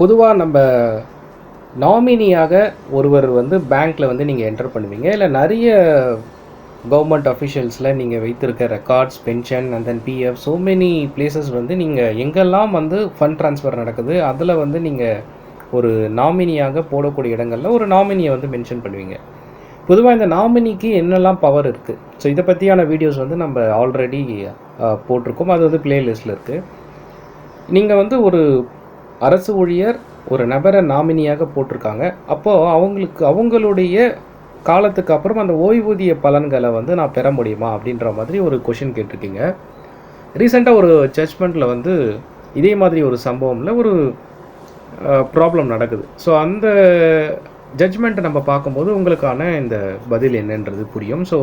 பொதுவாக நம்ம நாமினியாக ஒருவர் வந்து பேங்க்கில் வந்து நீங்கள் என்டர் பண்ணுவீங்க. இல்லை நிறைய கவர்மெண்ட் அஃபிஷியல்ஸில் நீங்கள் வைத்திருக்க records pension and then PF so many places வந்து நீங்கள் எங்கெல்லாம் வந்து ஃபண்ட் ட்ரான்ஸ்ஃபர் நடக்குது அதில் வந்து நீங்கள் ஒரு நாமினியாக போடக்கூடிய இடங்களில் ஒரு நாமினியை வந்து மென்ஷன் பண்ணுவீங்க. பொதுவாக இந்த நாமினிக்கு என்னெல்லாம் பவர் இருக்குது ஸோ இதை பற்றியான வீடியோஸ் வந்து நம்ம ஆல்ரெடி போட்டிருக்கோம். அது வந்து பிளேலிஸ்ட்டில் இருக்குது நீங்கள் வந்து ஒரு அரசு ஊழியர் ஒரு நபரை நாமினியாக போட்டிருக்காங்க. அப்போது அவங்களுக்கு அவங்களுடைய காலத்துக்கு அப்புறம் அந்த ஓய்வூதிய பலன்களை வந்து நான் பெற முடியுமா அப்படின்ற மாதிரி ஒரு கொஷின் கேட்டிருக்கீங்க. ரீசெண்டாக ஒரு ஜட்ஜ்மெண்ட்டில் வந்து இதே மாதிரி ஒரு சம்பவமில் ஒரு ப்ராப்ளம் நடக்குது. ஸோ அந்த ஜட்ஜ்மெண்ட்டை நம்ம பார்க்கும்போது உங்களுக்கான இந்த பதில் என்னன்றது புரியும். ஸோ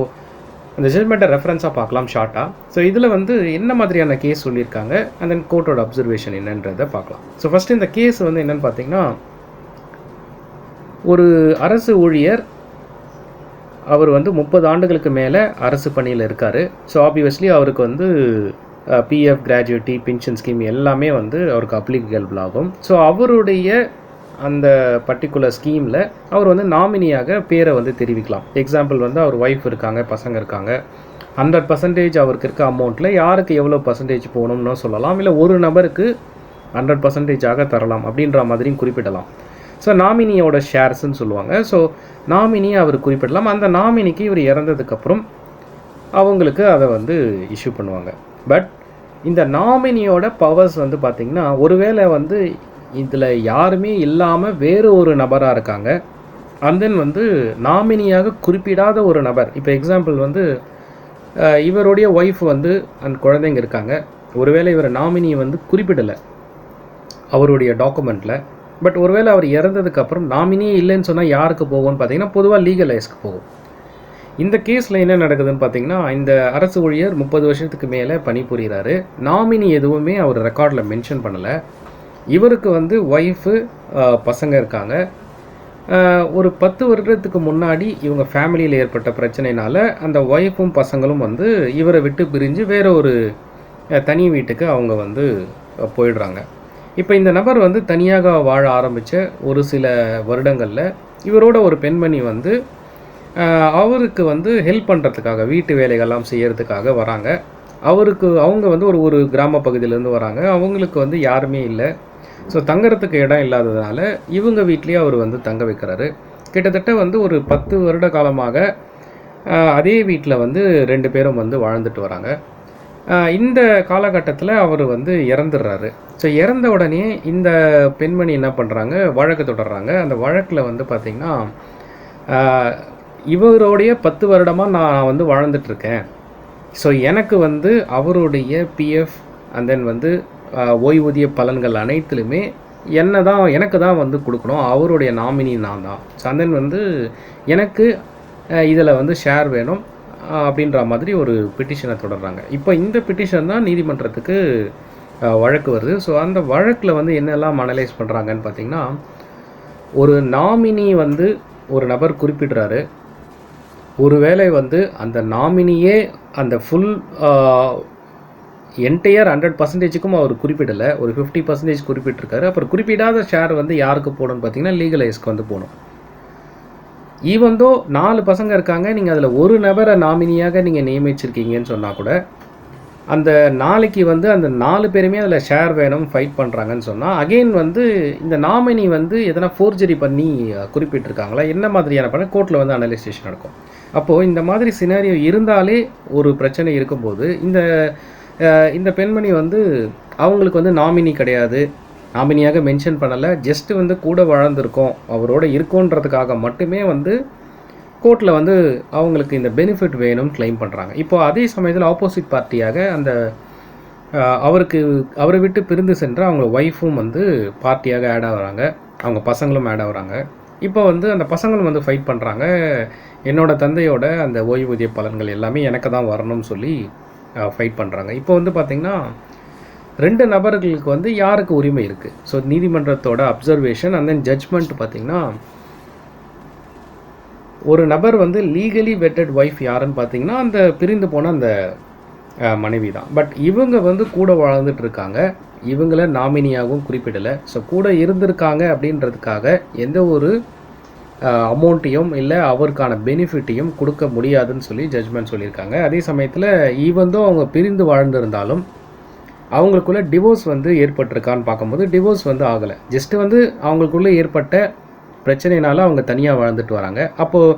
அந்த ஜட்மெண்ட்டை ரெஃபரன்ஸாக பார்க்கலாம் ஷார்ட்டாக ஸோ இதில் வந்து என்ன மாதிரியான கேஸ் சொல்லியிருக்காங்க? அண்ட் தென் கோர்ட்டோட அப்சர்வேஷன் என்னன்றதை பார்க்கலாம். ஸோ ஃபஸ்ட்டு இந்த கேஸ் வந்து என்னென்னு பார்த்தீங்கன்னா ஒரு அரசு ஊழியர் அவர் வந்து முப்பது ஆண்டுகளுக்கு மேலே அரசு பணியில் இருக்கார். ஸோ ஆப்வியஸ்லி அவருக்கு வந்து பிஎஃப் கிராஜுவேட்டி பென்ஷன் ஸ்கீம் எல்லாமே வந்து அவருக்கு அப்ளிகபிள் ஆகும். ஸோ அவருடைய அந்த பர்டிகுலர் ஸ்கீமில் அவர் வந்து நாமினியாக பேரை வந்து தெரிவிக்கலாம். எக்ஸாம்பிள் வந்து அவர் ஒய்ஃப் இருக்காங்க பசங்க இருக்காங்க. ஹண்ட்ரட் பர்சன்டேஜ் அவருக்கு இருக்க அமௌண்ட்டில் யாருக்கு எவ்வளோ பர்சன்டேஜ் போகணும்னு சொல்லலாம். இல்லை ஒரு நபருக்கு ஹண்ட்ரட் பர்சன்டேஜாக தரலாம் அப்படின்ற மாதிரியும் குறிப்பிடலாம். ஸோ நாமினியோட ஷேர்ஸ்ன்னு சொல்லுவாங்க. ஸோ நாமினியை அவர் குறிப்பிடலாம். அந்த நாமினிக்கு இவர் இறந்ததுக்கப்புறம் அவங்களுக்கு அதை வந்து இஷ்யூ பண்ணுவாங்க. பட் இந்த நாமினியோட பவர்ஸ் வந்து பார்த்திங்கன்னா ஒருவேளை வந்து இதில் யாருமே இல்லாமல் வேறு ஒரு நபராக இருக்காங்க. அண்ட் தென் வந்து நாமினியாக குறிப்பிடாத ஒரு நபர். இப்போ எக்ஸாம்பிள் வந்து இவருடைய ஒய்ஃப் வந்து அந்த குழந்தைங்க இருக்காங்க. ஒருவேளை இவர் நாமினியை வந்து குறிப்பிடலை அவருடைய டாக்குமெண்ட்டில் பட் ஒருவேளை அவர் இறந்ததுக்கப்புறம் நாமினியே இல்லைன்னு சொன்னால் யாருக்கு போகும்னு பார்த்தீங்கன்னா பொதுவாக லீகலைஸ்க்கு போகும். இந்த கேஸில் என்ன நடக்குதுன்னு பார்த்தீங்கன்னா இந்த அரசு ஊழியர் முப்பது வருஷத்துக்கு மேலே பணிபுரிகிறாரு நாமினி எதுவுமே அவர் ரெக்கார்டில் மென்ஷன் பண்ணலை. இவருக்கு வந்து ஒய்ஃபு பசங்க இருக்காங்க. ஒரு பத்து வருடத்துக்கு முன்னாடி இவங்க ஃபேமிலியில் ஏற்பட்ட பிரச்சனைனால அந்த ஒய்ஃபும் பசங்களும் வந்து இவரை விட்டு பிரிஞ்சு வேற ஒரு தனி வீட்டுக்கு அவங்க வந்து போயிடுறாங்க. இப்போ இந்த நபர் வந்து தனியாக வாழ ஆரம்பித்த ஒரு சில வருடங்களில் இவரோட ஒரு பெண்மணி வந்து அவருக்கு வந்து ஹெல்ப் பண்ணுறதுக்காக வீட்டு வேலைகள்லாம் செய்கிறதுக்காக வராங்க. அவருக்கு அவங்க வந்து ஒரு ஒரு கிராம பகுதியிலேருந்து வராங்க. அவங்களுக்கு வந்து யாருமே இல்லை. ஸோ தங்கறதுக்கு இடம் இல்லாததுனால இவங்க வீட்லேயே அவர் வந்து தங்க வைக்கிறாரு. கிட்டத்தட்ட வந்து ஒரு பத்து வருட காலமாக அதே வீட்டில் வந்து ரெண்டு பேரும் வந்து வாழ்ந்துட்டு வராங்க. இந்த காலகட்டத்தில் அவர் வந்து இறந்துடுறாரு. ஸோ இறந்த உடனே இந்த பெண்மணி என்ன பண்ணுறாங்க வழக்கு தொடர்றாங்க. அந்த வழக்கில் வந்து பார்த்திங்கன்னா இவருடைய பத்து வருடமாக நான் வந்து வாழ்ந்துட்டுருக்கேன் ஸோ எனக்கு வந்து அவருடைய பிஎஃப் அண்ட் தென் வந்து ஓய்வூதிய பலன்கள் அனைத்துலுமே என்ன தான் எனக்கு தான் வந்து கொடுக்கணும். அவருடைய நாமினி நான் தான் சந்தன் வந்து எனக்கு இதில் வந்து ஷேர் வேணும் அப்படின்ற மாதிரி ஒரு பிட்டிஷனை தொடர்றாங்க. இப்போ இந்த பிட்டிஷன் தான் நீதிமன்றத்துக்கு வழக்கு வருது. ஸோ அந்த வழக்கில் வந்து என்னெல்லாம் அனலைஸ் பண்ணுறாங்கன்னு பார்த்தீங்கன்னா ஒரு நாமினி வந்து ஒரு நபர் குறிப்பிடுறாரு. ஒருவேளை வந்து அந்த நாமினியே அந்த ஃபுல் என்டையர் ஹண்ட்ரட் பர்சன்டேஜுக்கும் அவர் குறிப்பிடலை. ஒரு ஃபிஃப்டி பர்சன்டேஜ் குறிப்பிட்டிருக்காரு. அப்புறம் குறிப்பிடாத ஷேர் வந்து யாருக்கு போகணும்னு பார்த்தீங்கன்னா லீகலைஸ்க்கு வந்து போகணும். ஈவந்தோ நாலு பசங்க இருக்காங்க நீங்கள் அதில் ஒரு நபரை நாமினியாக நீங்கள் நியமிச்சிருக்கீங்கன்னு சொன்னால் கூட அந்த நாளைக்கு வந்து அந்த நாலு பேருமே அதில் ஷேர் வேணும் ஃபைட் பண்ணுறாங்கன்னு சொன்னால் அகெயின் வந்து இந்த நாமினி வந்து எதனா ஃபோர்ஜரி பண்ணி குறிப்பிட்டிருக்காங்களா? என்ன மாதிரியான பண்ண கோர்ட்டில் வந்து அனலைசேஷன் நடக்கும். அப்போது இந்த மாதிரி சினாரியோ இருந்தாலே ஒரு பிரச்சனை இருக்கும்போது இந்த இந்த பெண்மணி வந்து அவங்களுக்கு வந்து நாமினி கிடையாது. நாமினியாக மென்ஷன் பண்ணலை. ஜஸ்ட்டு வந்து கூட வாழ்ந்திருக்கோம். அவரோட இருக்கோன்றதுக்காக மட்டுமே வந்து கோர்ட்டில் வந்து அவங்களுக்கு இந்த பெனிஃபிட் வேணும்னு க்ளைம் பண்ணுறாங்க இப்போ அதே சமயத்தில் ஆப்போசிட் பார்ட்டியாக அந்த அவருக்கு அவரை விட்டு பிரிந்து சென்ற அவங்க ஒய்ஃபும் வந்து பார்ட்டியாக ஆட் ஆகுறாங்க. அவங்க பசங்களும் ஆட் ஆகுறாங்க. இப்போ வந்து அந்த பசங்களும் வந்து ஃபைட் பண்ணுறாங்க என்னோடய தந்தையோட அந்த ஓய்வூதிய பலன்கள் எல்லாமே எனக்கு தான் வரணும்னு சொல்லி ஃபைட் பண்ணுறாங்க இப்போ வந்து பார்த்திங்கன்னா ரெண்டு நபர்களுக்கு வந்து யாருக்கு உரிமை இருக்குது ஸோ நீதிமன்றத்தோட அப்சர்வேஷன் அண்ட் தென் ஜட்ஜ்மெண்ட் பார்த்திங்கன்னா ஒரு நபர் வந்து லீகலி வெட்டட் ஒய்ஃப் யாருன்னு பார்த்தீங்கன்னா அந்த பிரிந்து போன அந்த மனைவி தான். பட் இவங்க வந்து கூட வாழ்ந்துட்டு இருக்காங்க. இவங்கள நாமினியாகவும் குறிப்பிடலை. ஸோ கூட இருந்திருக்காங்க அப்படின்றதுக்காக எந்த ஒரு அமௌண்ட்டையும் இல்லை அவருக்கான பெனிஃபிட்டையும் கொடுக்க முடியாதுன்னு சொல்லி ஜட்ஜ்மெண்ட் சொல்லியிருக்காங்க. அதே சமயத்தில் ஈவந்தோ அவங்க பிரிந்து வாழ்ந்திருந்தாலும் அவங்களுக்குள்ளே டிவோர்ஸ் வந்து ஏற்பட்டிருக்கான்னு பார்க்கும்போது டிவோர்ஸ் வந்து ஆகலை. ஜஸ்ட்டு வந்து அவங்களுக்குள்ளே ஏற்பட்ட பிரச்சனைனால அவங்க தனியாக வாழ்ந்துட்டு வராங்க. அப்போது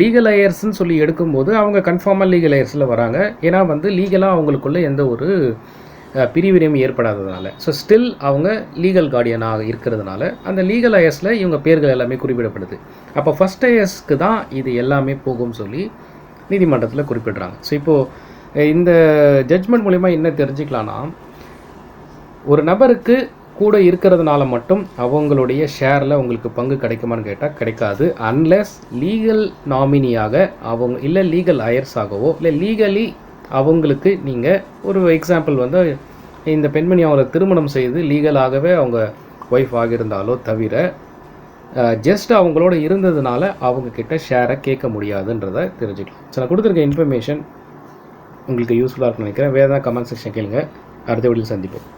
லீகல் அயர்ஸ்ன்னு சொல்லி எடுக்கும்போது அவங்க கன்ஃபார்மாக லீகல் அயர்ஸில் வராங்க. ஏன்னா வந்து லீகலாக அவங்களுக்குள்ளே எந்த ஒரு பிரிவினையும் ஏற்படாததுனால. ஸோ ஸ்டில் அவங்க லீகல் கார்டியனாக இருக்கிறதுனால அந்த லீகல் ஐஎஸில் இவங்க பேர்கள் எல்லாமே குறிப்பிடப்படுது. அப்போ ஃபஸ்ட் அயர்ஸ்க்கு தான் இது எல்லாமே போகும் சொல்லி நீதிமன்றத்தில் குறிப்பிடுறாங்க. ஸோ இப்போது இந்த ஜட்ஜ்மெண்ட் மூலிமா என்ன தெரிஞ்சுக்கலான்னா ஒரு நபருக்கு கூட இருக்கிறதுனால மட்டும் அவங்களுடைய ஷேரில் உங்களுக்கு பங்கு கிடைக்குமான்னு கேட்டால் கிடைக்காது. அன்லெஸ் லீகல் நாமினியாக அவங்க இல்லை லீகல் அயர்ஸாகவோ இல்லை லீகலி அவங்களுக்கு நீங்கள் ஒரு எக்ஸாம்பிள் வந்து இந்த பெண்மணி அவரை திருமணம் செய்து லீகலாகவே அவங்க ஒய்ஃப் ஆகியிருந்தாலோ தவிர ஜஸ்ட் அவங்களோட இருந்ததுனால அவங்கக்கிட்ட ஷேரை கேட்க முடியாதுன்றதை தெரிஞ்சுக்கலாம். ஸோ நான் கொடுத்துருக்க இன்ஃபர்மேஷன் உங்களுக்கு யூஸ்ஃபுல்லாக இருக்கும்னு நினைக்கிறேன். வேறு ஏதாவது கமெண்ட் செக்ஷன் கேளுங்க. அடுத்த வீடியோவில் சந்திப்போம்.